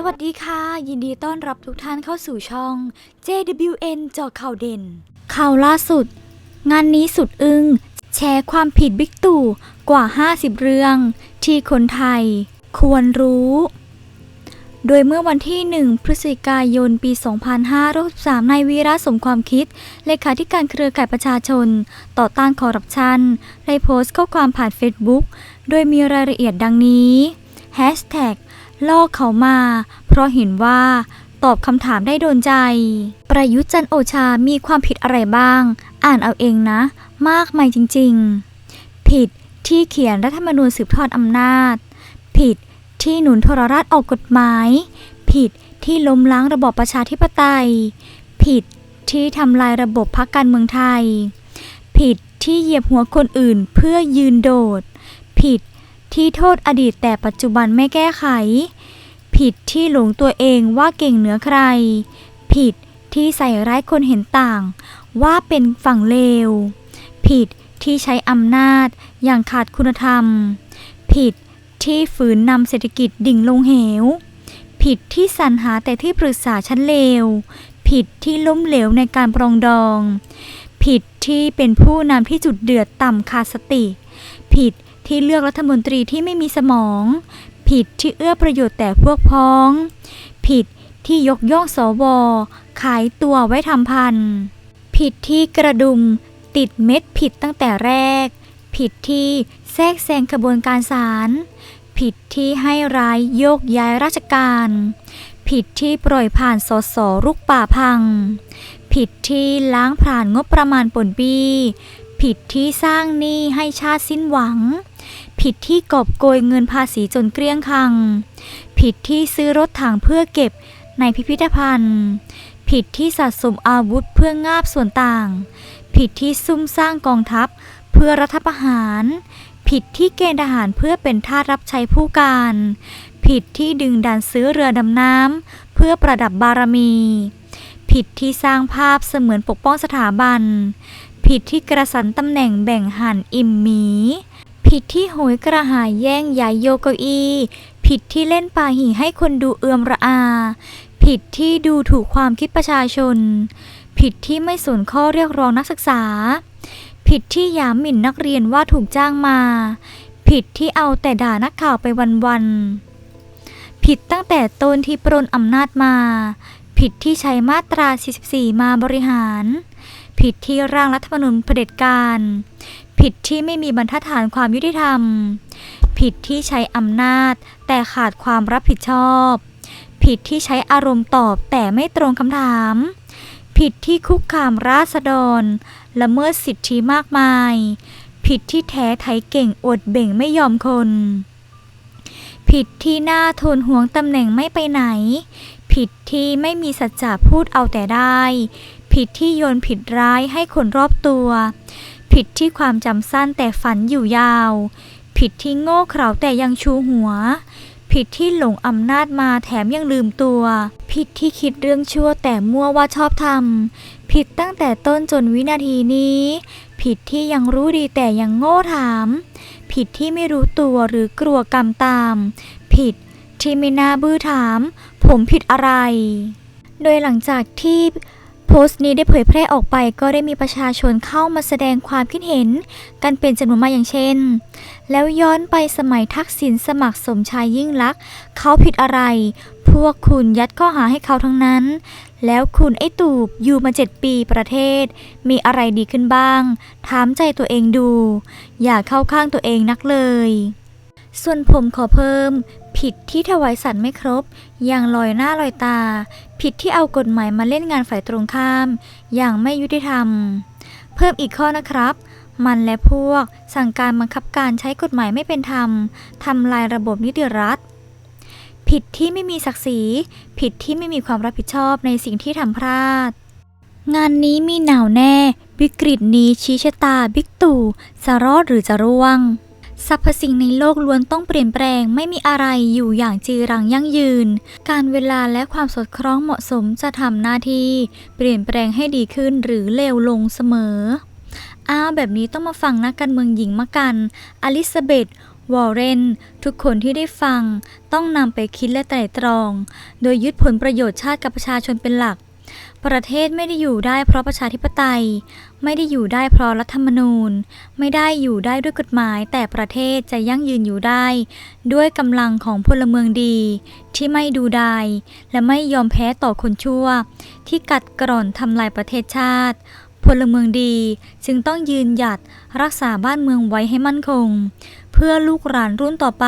สวัสดีค่ะ ยินดีต้อนรับทุกท่านเข้าสู่ช่อง JWN จาะข่าวเด่น ข่าวล่าสุด งานนี้สุดอึง้งแชร์ความผิดบิ๊กตู่กว่า 50 เรื่อง ที่คนไทย ควรรู้ โดยเมื่อวันที่ 1 พฤศจิกายน ปี 2563นายวีระสมความคิด เลขาธิการเครือข่ายประชาชน ต่อต้านคอร์รัปชัน ได้โพสต์ข้อความผ่านเฟซบุ๊ก โดยมีรายละเอียดดังนี้ Hashtag ล่อเขามา เพราะเห็นว่าตอบคำถามได้โดนใจ ประยุทธ์จันโอชามีความผิดอะไรบ้าง อ่านเอาเองนะ มากมายจริง ๆ ผิดที่เขียนรัฐธรรมนูญสืบทอดอำนาจ ผิดที่หนุนทรราชออกกฎหมาย ผิดที่ล้มล้างระบอบประชาธิปไตย ผิดที่ทำลายระบบพักการเมืองไทย ผิดที่เหยียบหัวคนอื่นเพื่อยืนโดด ผิดที่โทษอดีตแต่ปัจจุบันไม่แก้ไข ผิดที่หลงตัวเองว่าเก่งเหนือใคร ผิดที่ใส่ร้ายคนเห็นต่าง ว่าเป็นฝั่งเลว ผิดที่ใช้อำนาจอย่างขาดคุณธรรม ผิดที่ฝืนนำเศรษฐกิจดิ่งลงเหว ผิดที่สรรหาแต่ที่ปรึกษาชั้นเลว ผิดที่ล้มเหลวในการปรองดอง ผิดที่เป็นผู้นำที่จุดเดือดต่ำขาดสติ ผิดที่เลือกรัฐมนตรีที่ไม่มีสมอง ผิดที่เอื้อประโยชน์แต่พวกพ้อง ผิดที่ยกย่องสว ขายตัวไว้ทำพัน ผิดที่กระดุมติดเม็ดผิดตั้งแต่แรก ผิดที่แทรกแซงกระบวนการศาล ผิดที่ให้ร้ายโยกย้ายราชการ ผิดที่ปล่อยผ่านสสรุกป่าพัง ผิดที่ล้างผ่านงบประมาณปนปี ผิดที่สร้างหนี้ให้ชาติสิ้นหวัง ผิดที่กอบโกยเงินภาษีจนเกลี้ยงคลัง ผิดที่ซื้อรถถังเพื่อเก็บในพิพิธภัณฑ์ ผิดที่สะสมอาวุธเพื่องาบส่วนต่าง ผิดที่ซุ่มสร้างกองทัพเพื่อรัฐประหาร ผิดที่เกณฑ์ทหารเพื่อเป็นทาสรับใช้ผู้การ ผิดที่ดึงดันซื้อเรือดำน้ำเพื่อประดับบารมี ผิดที่สร้างภาพเสมือนปกป้องสถาบัน ผิดที่กระสันตำแหน่งแบ่งหันอิ่มหมี ผิดที่โหยกระหายแย่งยายโยกเก้าอี้ ผิดที่เล่นปาหี่ให้คนดูเอือมระอา ผิดที่ดูถูกความคิดประชาชน ผิดที่ไม่สนข้อเรียกร้องนักศึกษา ผิดที่ยามหมิ่นนักเรียนว่าถูกจ้างมา ผิดที่เอาแต่ด่านักข่าวไปวันๆ ผิดตั้งแต่ต้นที่ปรนอำนาจมา ผิดที่ใช้มาตรา 44 มาบริหาร ผิดที่ร่างรัฐธรรมนูญเผด็จการ ผิดที่ไม่มีบรรทัดฐานความยุติธรรม ผิดที่ใช้อำนาจ แต่ขาดความรับผิดชอบ ผิดที่ใช้อารมณ์ตอบแต่ไม่ตรงคำถาม ผิดที่คุกคามราษฎร ละเมิดสิทธิมากมาย ผิดที่แท้ไถเก่งอดเบ่งไม่ยอมคน ผิดที่หน้าทนห่วงตำแหน่งไม่ไปไหน ผิดที่ไม่มีสัจจะพูดเอาแต่ได้ ผิดที่โยนผิดร้ายให้คนรอบตัว ผิดที่ความจำสั้นแต่ฝันอยู่ยาว ผิดที่โง่เขลาแต่ยังชูหัว ผิดที่หลงอำนาจมาแถมยังลืมตัว ผิดที่คิดเรื่องชั่วแต่มั่วว่าชอบทำผิดตั้งแต่ต้นจนวินาทีนี้ ผิดที่ยังรู้ดีแต่ยังโง่ถาม ผิดที่ไม่รู้ตัวหรือกลัวกรรมตาม ผิดที่ไม่น่าบื้อถาม ผมผิดอะไร โดยหลังจากที่ โพสต์นี้ได้เผยแพร่ออกไปก็ได้มีประชาชนเข้ามาแสดงความคิดเห็น กันเป็นจำนวนมากอย่างเช่น แล้วย้อนไปสมัยทักษิณสมัครสมชายยิ่งลักษณ์เขาผิดอะไร พวกคุณยัดข้อหาให้เขาทั้งนั้น แล้วคุณไอ้ตูบอยู่มาเจ็ดปีประเทศ มีอะไรดีขึ้นบ้าง ถามใจตัวเองดู อย่าเข้าข้างตัวเองนักเลย ส่วนผมขอเพิ่ม ผิดที่ถวายสัตว์ไม่ครบ อย่างลอยหน้าลอยตา ผิดที่เอากฎหมายมาเล่นงานฝ่ายตรงข้าม อย่างไม่ยุติธรรม เพิ่มอีกข้อนะครับ มันและพวก สั่งการบังคับการใช้กฎหมายไม่เป็นธรรมทำลายระบบนิติรัฐ ผิดที่ไม่มีศักดิ์ศรี ผิดที่ไม่มีความรับผิดชอบในสิ่งที่ทำพลาด งานนี้มีหนาวแน่ วิกฤตนี้ชี้ชะตาบิ๊กตู่จะรอดหรือจะร่วง สรรพสิ่งในโลกล้วนต้องเปลี่ยนแปลงไม่มีอะไรอยู่อย่างจีรังยั่งยืน การเวลาและความสดคล้องเหมาะสมจะทำหน้าที่ เปลี่ยนแปลงให้ดีขึ้นหรือเลวลงเสมอ อ้าวแบบนี้ต้องมาฟังนักการเมืองหญิงมากัน อลิซาเบธวอร์เรนทุกคนที่ได้ฟัง ต้องนำไปคิดและไตร่ตรอง โดยยึดผลประโยชน์ชาติกับประชาชนเป็นหลัก ประเทศไม่ได้อยู่ได้เพราะประชาธิปไตย ไม่ได้อยู่ได้เพราะรัฐธรรมนูญ ไม่ได้อยู่ได้ด้วยกฎหมาย แต่ประเทศจะยั่งยืนอยู่ได้ ด้วยกำลังของพลเมืองดี ที่ไม่ดูดายและไม่ยอมแพ้ต่อคนชั่ว ที่กัดกร่อนทำลายประเทศชาติ พลเมืองดีจึงต้องยืนหยัดรักษาบ้านเมืองไว้ให้มั่นคง เพื่อลูกหลานรุ่นต่อไป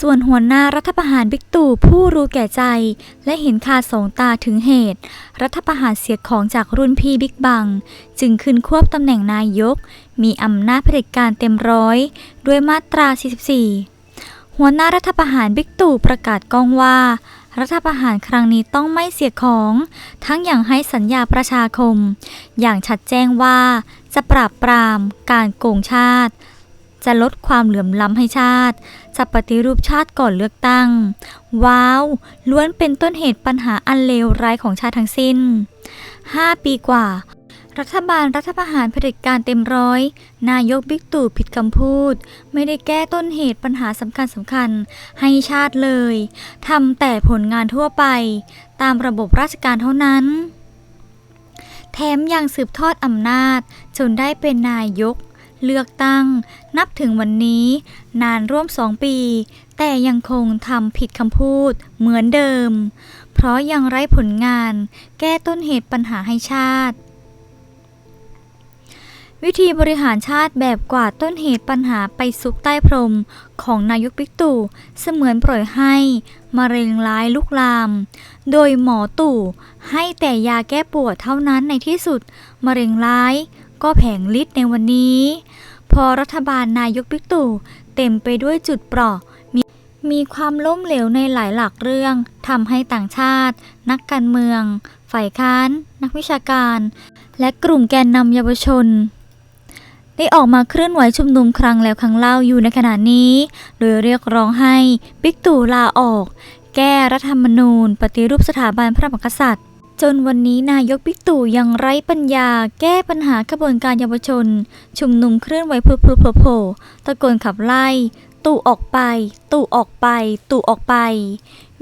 ส่วนหัวหน้ารัฐประหารบิ๊กตู่ผู้รู้แก่ใจ และเห็นคาสองตาถึงเหตุ รัฐประหารเสียของจากรุ่นพี่บิ๊กบัง จึงขึ้นควบตำแหน่งนายก มีอำนาจเผด็จการเต็มร้อย ด้วยมาตรา 44 หัวหน้ารัฐประหารบิ๊กตู่ประกาศกล้องว่า รัฐประหารครั้งนี้ต้องไม่เสียของ ทั้งอย่างให้สัญญาประชาคม อย่างชัดแจ้งว่าจะปราบปราม การโกงชาติ จะลดความเหลื่อมล้ำให้ชาติ จะปฏิรูปชาติก่อนเลือกตั้ง ว้าว ล้วนเป็นต้นเหตุปัญหาอันเลวร้ายของชาติทั้งสิ้น 5 ปีกว่า รัฐบาลรัฐประหารเผด็จการเต็มร้อย นายกบิ๊กตู่ผิดคำพูด ไม่ได้แก้ต้นเหตุปัญหาสำคัญสำคัญให้ชาติเลยทำแต่ผลงานทั่วไป ตามระบบราชการเท่านั้นแถมยังสืบทอดอำนาจจนได้เป็นนายก เลือกตั้ง นับถึงวันนี้ นานร่วมสองปี แต่ยังคงทำผิดคำพูดเหมือนเดิม เพราะยังไร้ผลงาน แก้ต้นเหตุปัญหาให้ชาติ วิธีบริหารชาติแบบกวาดต้นเหตุปัญหาไปซุกใต้พรมของนายกบิ๊กตู่เสมือนปล่อยให้มะเร็งร้ายลุกลาม โดยหมอตู่ให้แต่ยาแก้ปวดเท่านั้นในที่สุดมะเร็งร้าย ก็แผงฤทธิ์ในวันนี้ พอรัฐบาลนายกบิ๊กตู่เต็มไปด้วยจุดเปราะมีมีความล้มเหลวในหลายหลักเรื่องทำให้ต่างชาติ นักการเมือง ฝ่ายค้าน นักวิชาการ และกลุ่มแกนนำเยาวชน ได้ออกมาเคลื่อนไหวชุมนุมครั้งแล้วครั้งเล่าอยู่ในขณะนี้ โดยเรียกร้องให้บิ๊กตู่ลาออก แก้รัฐธรรมนูญ ปฏิรูปสถาบันพระมหากษัตริย์ จนวันนี้นายกบิ๊กตู่ยังไร้ปัญญา แก้ปัญหากระบวนการเยาวชน ชุมนุมเคลื่อนไหวพลุพลุโผล่โผล่ตะโกนขับไล่ ตู่ออกไป ตู่ออกไป ตู่ออกไป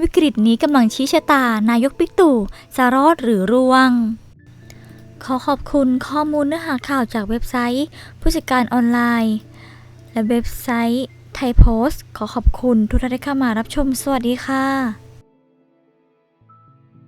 วิกฤตนี้กำลังชี้ชะตานายกบิ๊กตู่จะรอดหรือร่วง ขอขอบคุณข้อมูลเนื้อหาข่าวจากเว็บไซต์ ผู้จัดการออนไลน์ และเว็บไซต์ไทยโพสต์ ขอขอบคุณทุกท่านที่เข้ามารับชมสวัสดีค่ะ